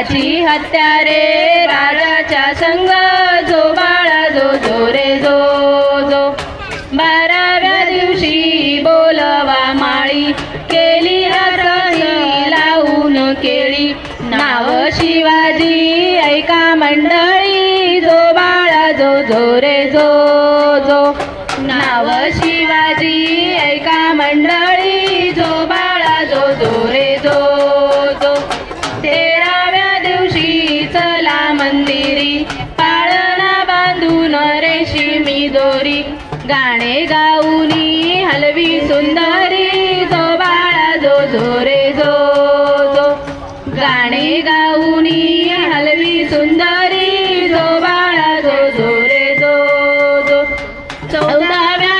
राजाची हत्या रे. हत्यारे राजाच्या संग जो बाळा जो जो रे जो जो. बाराव्या दिवशी बोलवा माळी. केली हाताही लावून केळी. नाव शिवाजी ऐका मंडळी. जो बाळा जो जो रे जो जो. नाव शिवाजी ऐका मंडळी. जो बाळा जो जो दोरी गाणे गाऊनी हलवी सुंदरी जो बाळा जो जो रे जो जो. गाणे गाऊनी हलवी सुंदरी जो बाळा जो जो रे जो जो. चौदाव्या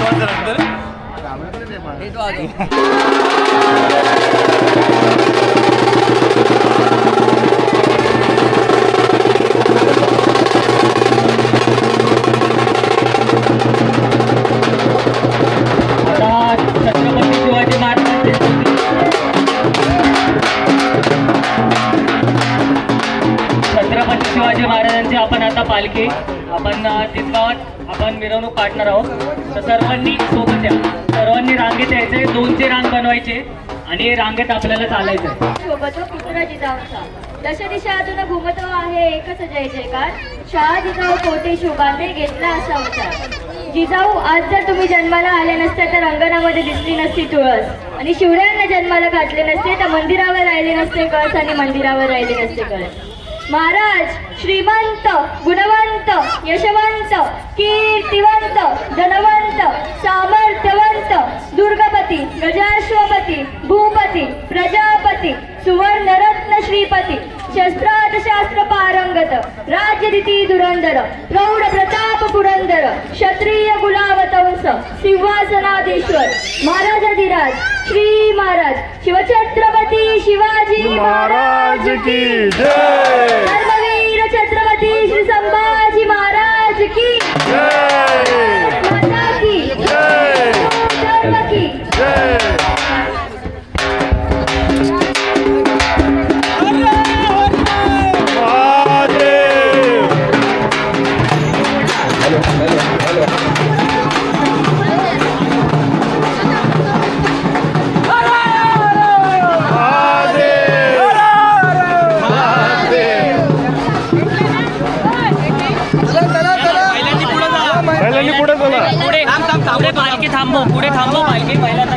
आता शिवाजी महाराजांची आपण आता पालखी आपण अ, आपण मिरवणूक काढणार आहोत. तर सर्वांनी सोबत या. सर्वांनी रांगेत यायचे दोनचे रांग बनवायचे आणि रांगेत आपल्याला चालायचं सोबत शोभतो जिजाऊचा दश दिशा अजून घुमतो आहे एकच जय जयकार. शाह जिजाऊ कोटे शोभाने घेतला असा होता जिजाऊ आज जर तुम्ही जन्माला आले नसते तर अंगणामध्ये दिसली नसती तुळस. आणि शिवरायांना जन्माला घातले नसते तर मंदिरावर राहिले नसते कळस आणि मंदिरावर राहिले नसते कळस. महाराज श्रीमंत गुणवंत यशवंत कीर्तिवंत धनवंत सामर्थ्यवंत दुर्गपती गजाश्वपती भूपती प्रजापती सुवर्णरत्न श्रीपती शस्त्रात शास्त्र पारंगत राज्यदिती धुरंधर प्रौढ प्रताप पुरंदर क्षत्रिय गुलावतंस सिंहासनाधीश्वर महाराजाधिराज श्री महाराज. शिवछत्रपती शिवाजी महाराज की. जय. धर्मवीर छत्रपती श्री संभाजी महाराज की. जय. माता की. जय. धर्म की. जय. पुढे बोला. पुढे थांब थांब पुढे पालखी थांबव पुढे थांबव पालखी पहिल्यांदा.